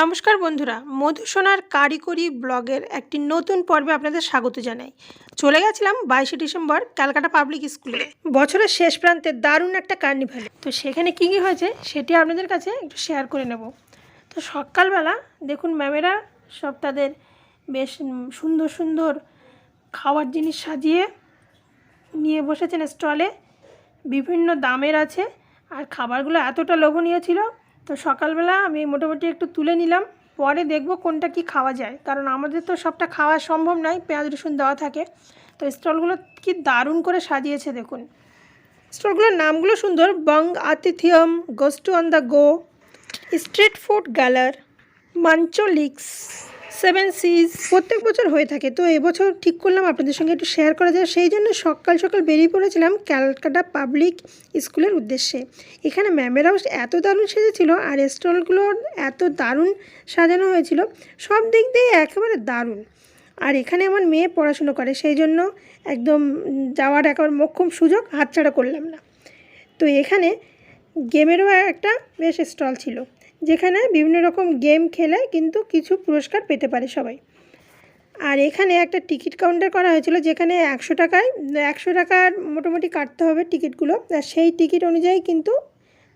নমস্কার বন্ধুরা মধুসোনার কারিগরি ব্লগের একটি নতুন পর্বে আপনাদের স্বাগত জানাই। চলে গেছিলাম বাইশে ডিসেম্বর ক্যালকাটা পাবলিক স্কুলে। বছরের শেষ প্রান্তে দারুণ একটা কার্নিভালে। তো সেখানে কী কী হয়েছে সেটি আপনাদের কাছে একটু শেয়ার করে নেব। তো সকালবেলা দেখুন ম্যামেরা সব তাদের বেশ সুন্দর সুন্দর খাওয়ার জিনিস সাজিয়ে নিয়ে বসেছেন স্টলে। বিভিন্ন দামের আছে আর খাবারগুলো এতটা লোভনীয় ছিল তো সকালবেলা আমি মোটামুটি একটু তুলে নিলাম, পরে দেখব কোনটা কি খাওয়া যায়। কারণ আমাদের তো সবটা খাওয়া সম্ভব নয়, পেঁয়াজ রসুন দেওয়া থাকে। তো স্টলগুলো কি দারুণ করে সাজিয়েছে দেখুন। স্টলগুলোর নামগুলো সুন্দর, বং আতিথিয়ম গোস্টু on the go, street food galore মাঞ্চলিক্স seven seas প্রত্যেক বছর হয়ে থাকে। তো এবছর ঠিক করলাম আপনাদের সঙ্গে একটু শেয়ার করা যায়। সেই জন্য সকাল সকাল বেরিয়ে পড়েছিলাম ক্যালকাটা পাবলিক স্কুলের উদ্দেশ্যে। এখানে ম্যামেরাও এত দারুণ সেজেছিল আর স্টলগুলো এত দারুণ সাজানো হয়েছিল। সব দিক দিয়ে একেবারে দারুণ। আর এখানে আমার মেয়ে পড়াশুনো করে। সেই জন্য একদম যাওয়ার একেবারে মোক্ষম সুযোগ হাতছাড়া করলাম না। তো এখানে গেমেরও একটা বেশ স্টল ছিল। যেখানে বিভিন্ন রকম গেম খেলে কিন্তু কিছু পুরস্কার পেতে পারে সবাই। আর এখানে একটা টিকিট কাউন্টার করা হয়েছিল যেখানে একশো টাকায়, একশো টাকার মোটামুটি কাটতে হবে টিকিটগুলো। আর সেই টিকিট অনুযায়ী কিন্তু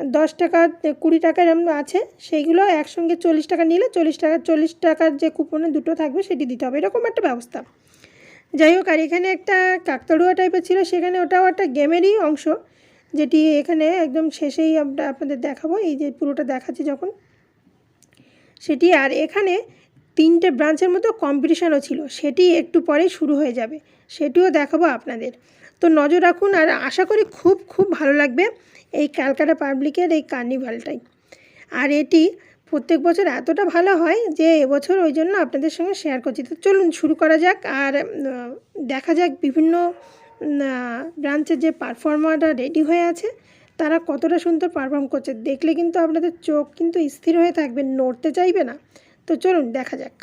দশ টাকা, কুড়ি টাকা এরম আছে। সেইগুলো একসঙ্গে চল্লিশ টাকা নিলে চল্লিশ টাকা, চল্লিশ টাকার যে কুপনে দুটো থাকবে সেটি দিতে হবে। এরকম একটা ব্যবস্থা। যাই হোক, আর এখানে একটা কাকতাড়ুয়া টাইপের ছিল। সেখানে ওটাও একটা গেমেরই অংশ। যেটি এখানে একদম শেষেই আমরা আপনাদের দেখাবো, এই যে পুরোটা দেখাচ্ছি যখন। সেটি আর এখানে তিনটে ব্রাঞ্চের মতো কম্পিটিশানও ছিল, সেটি একটু পরেই শুরু হয়ে যাবে, সেটিও দেখাবো আপনাদের। তো নজর রাখুন আর আশা করি খুব খুব ভালো লাগবে এই ক্যালকাটা পাবলিকের এই কার্নিভালটাই। আর এটি প্রত্যেক বছর এতটা ভালো হয় যে এবছর ওই জন্য আপনাদের সঙ্গে শেয়ার করছি। তো চলুন শুরু করা যাক আর দেখা যাক বিভিন্ন ব্রাঞ্চের যে পারফর্মাররা রেডি হয়ে আছে, তারা কতটা সুন্দর পারফর্ম করছে, দেখলে কিন্তু আপনাদের চোখ কিন্তু স্থির হয়ে থাকবে, নড়তে চাইবে না। তো চলুন, দেখা যাক।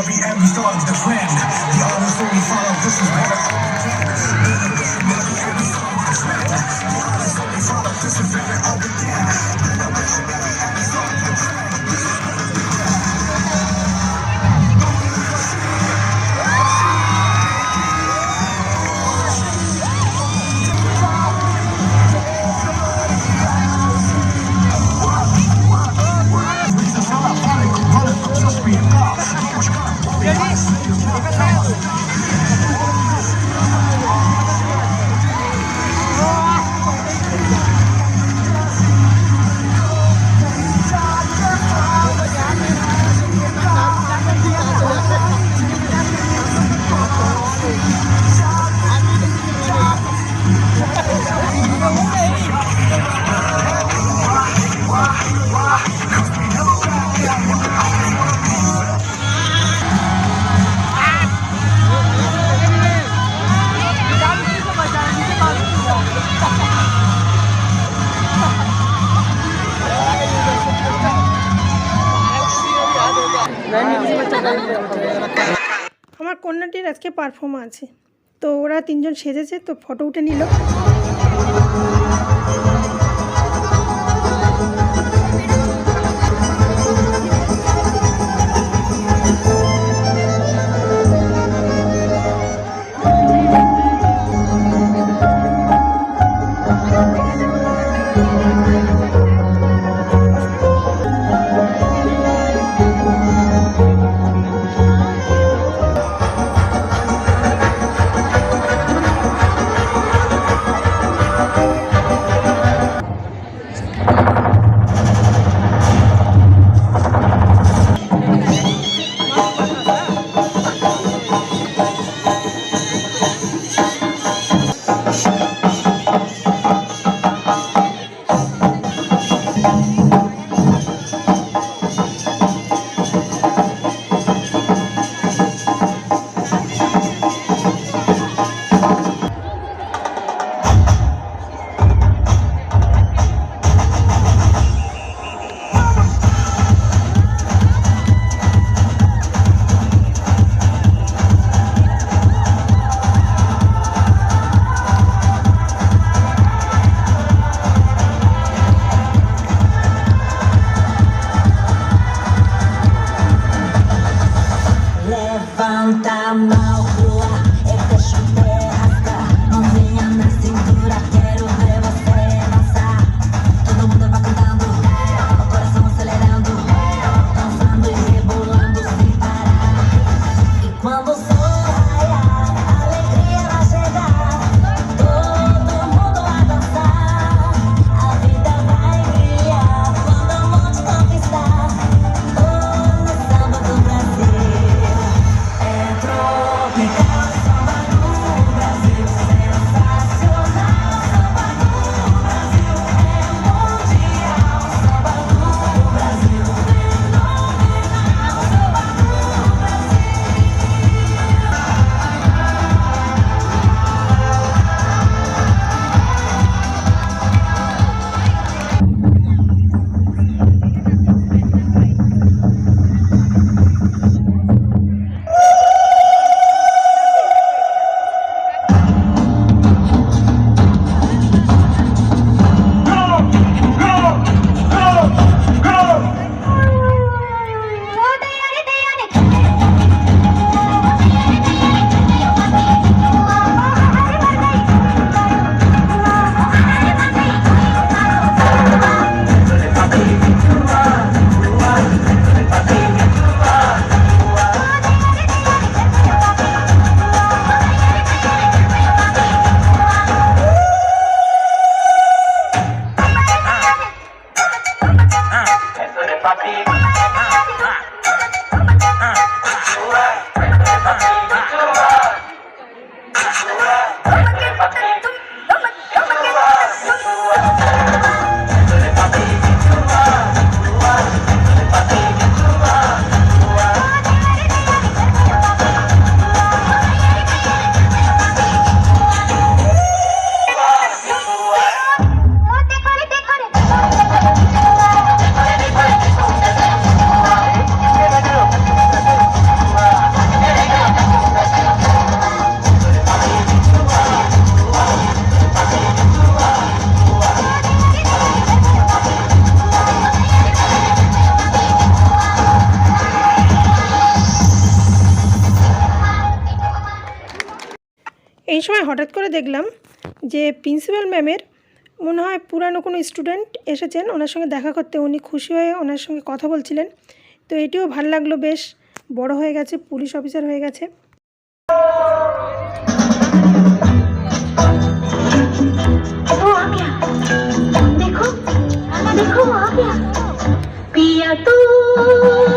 every M starts the plan. আমার কন্যাটির আজকে পারফর্ম আছে। তো ওরা তিনজন সেজেছে তো ফটো উঠে নিল। দেখলাম যে প্রিন্সিপাল ম্যামের মনে হয় পুরানো কোনো স্টুডেন্ট এসেছেন ওনার সঙ্গে দেখা করতে উনি খুশি হয়ে ওনার সঙ্গে কথা বলছিলেন তো এটিও ভাল লাগলো বেশ বড় হয়ে গেছে পুলিশ অফিসার হয়ে গেছে वो आ गया देखो देखो वो आ गया पिया तू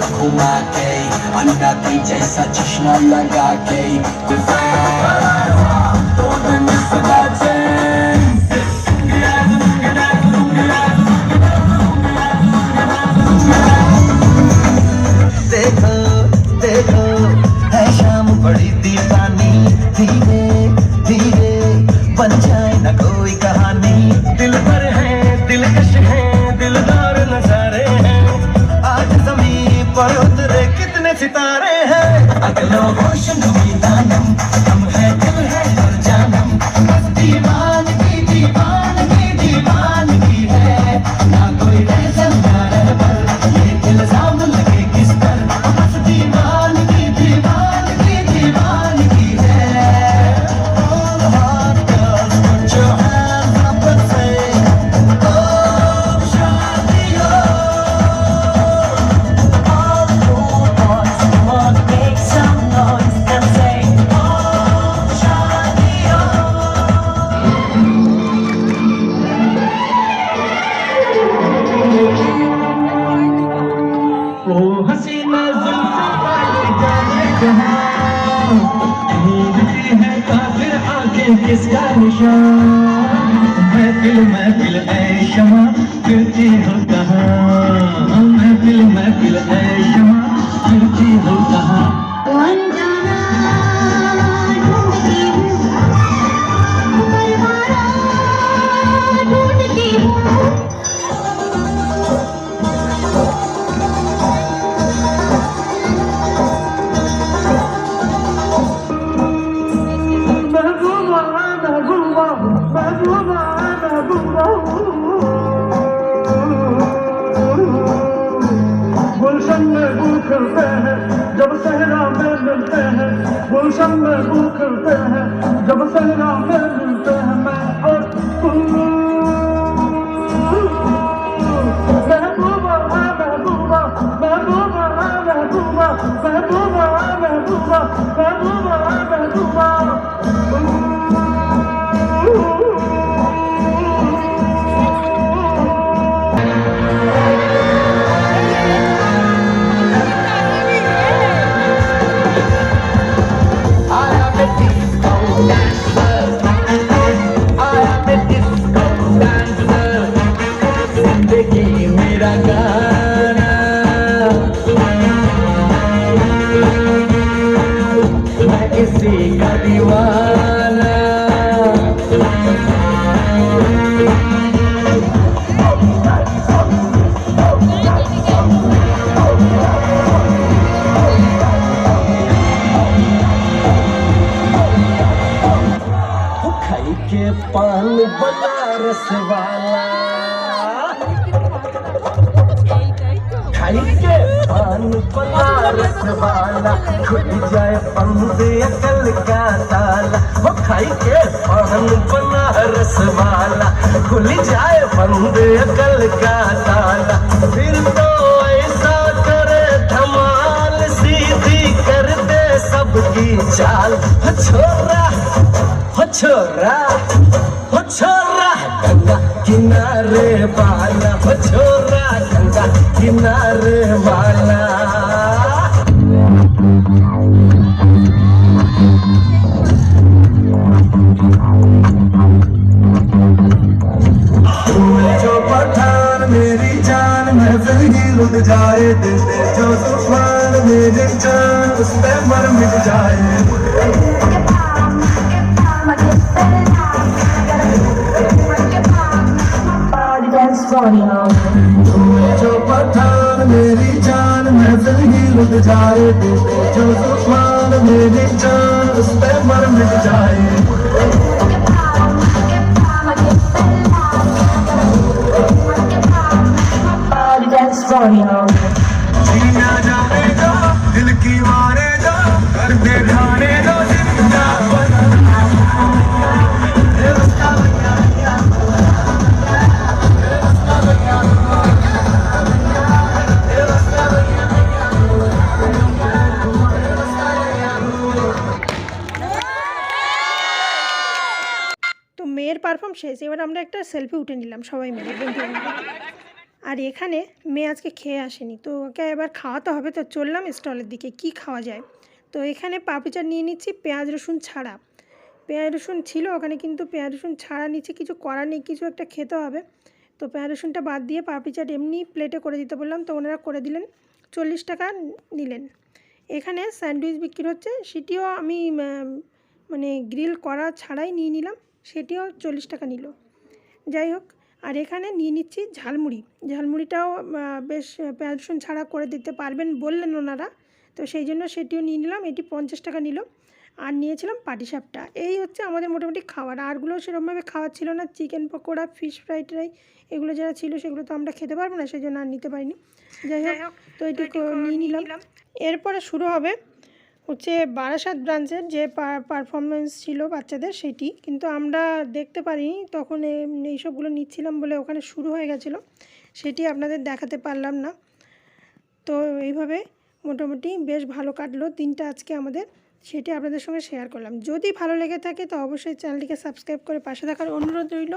घुमा के अंडा के जैसा चश्मा लगा के को तो किसका निशान? मैं दिल मैं दिल ऐ शमा, फिरती हो कहा? मैं दिल मैं दिल ऐ शमा, फिरती हो कहा? 将那不可分。रस वाला, खुल जाए बंदे अकल का ताला। वो खाई के पान पलारस वाला, खुल जाए बंदे अकल का ताला। फिर तो ऐसा करे धमाल, सीधी कर दे सबकी चाल। छोरा छोरा। किनारे वाला हो छोरा गंगा किनारे वाला जाए, दिल जो तूफ़ान, मेरे जान, उस पर मर मिट जाए। जो पठान मेरी जान महफिल ही लुट जाए, जो तूफ़ान मेरी जान उस पे मर मिट जाए। মেয়ের পারফর্ম শেষ, এবার আমরা একটা সেলফি উঠে নিলাম সবাই মিলে আর এখানে মেয়ে আজকে খেয়ে আসেনি, তো ওকে এবার খাওয়াতে হবে, তো চললাম স্টলের দিকে, কি খাওয়া যায়? তো এখানে পাপড়ি চাট নিয়ে নিচ্ছি, পেঁয়াজ রসুন ছাড়া। পেঁয়াজ রসুন ছিল, ওখানে কিন্তু পেঁয়াজ রসুন ছাড়া নিচ্ছে, কিছু করার নেই, কিছু একটা খেতে হবে। তো পেঁয়াজ রসুনটা বাদ দিয়ে পাপড়ি চাট এমনি প্লেটে করে দিতে বললাম, তো ওনারা করে দিলেন, চল্লিশ টাকা নিলেন। এখানে স্যান্ডউইচ বিক্রি হচ্ছে, সেটিও আমি মানে গ্রিল করা ছাড়াই নিয়ে নিলাম। সেটিও চল্লিশ টাকা নিল। যাই হোক আর এখানে নিয়ে নিচ্ছি ঝালমুড়ি। ঝালমুড়িটাও বেশ পেঁয়াজ রসুন ছাড়া করে দিতে পারবেন বললেন ওনারা। তো সেই জন্য সেটিও নিয়ে নিলাম এটি পঞ্চাশ টাকা নিল। আর নিয়েছিলাম পাটিসাপটা এই হচ্ছে আমাদের মোটামুটি খাওয়ার। আরগুলো সেরকমভাবে খাওয়া ছিল না। Chicken pakora fish fry try এগুলো যারা ছিল সেগুলো তো আমরা খেতে পারব না সেই জন্য আর নিতে পারিনি। যাই হোক তো এটি নিয়ে নিলাম। এরপরে শুরু হবে হচ্ছে বারাসাত ব্রাঞ্চের যে পারফরমেন্স ছিল বাচ্চাদের সেটি। কিন্তু আমরা দেখতে পারিনি, তখন এইসবগুলো নিচ্ছিলাম বলে ওখানে শুরু হয়ে গেছিল। সেটি আপনাদের দেখাতে পারলাম না। তো এইভাবে মোটামুটি বেশ ভালো কাটলো দিনটা আজকে আমাদের। সেটি আপনাদের সঙ্গে শেয়ার করলাম। যদি ভালো লেগে থাকে তো অবশ্যই চ্যানেলটিকে সাবস্ক্রাইব করে পাশে থাকার অনুরোধ রইল।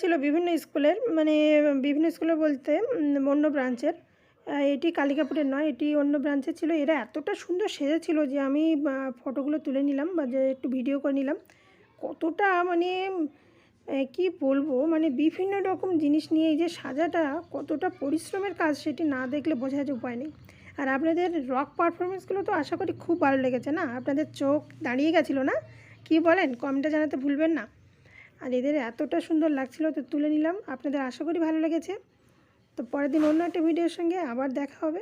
ছিল বিভিন্ন স্কুলের মানে বিভিন্ন স্কুলে বলতে অন্য ব্রাঞ্চের। এটি কালিকাপুরের নয়, এটি অন্য ব্রাঞ্চের ছিল। এরা এতটা সুন্দর সেজেছিল যে আমি ফটোগুলো তুলে নিলাম বা যে একটু ভিডিও করে নিলাম। কতটা মানে কি বলব? মানে বিভিন্ন রকম জিনিস নিয়ে এই যে সাজাটা, কতটা পরিশ্রমের কাজ সেটি না দেখলে বোঝা যায় উপায় নেই। আর আপনাদের রক পারফরমেন্সগুলো তো আশা করি খুব ভালো লেগেছে, না? আপনাদের চোখ দাঁড়িয়ে গেছিল না? কি বলেন? কমেন্টে জানাতে ভুলবেন না। আর এদের এতটা সুন্দর লাগছিল তো তুলে নিলাম। আপনাদের আশা করি ভালো লেগেছে। তো পরের দিন অন্য একটা ভিডিওর সঙ্গে আবার দেখা হবে।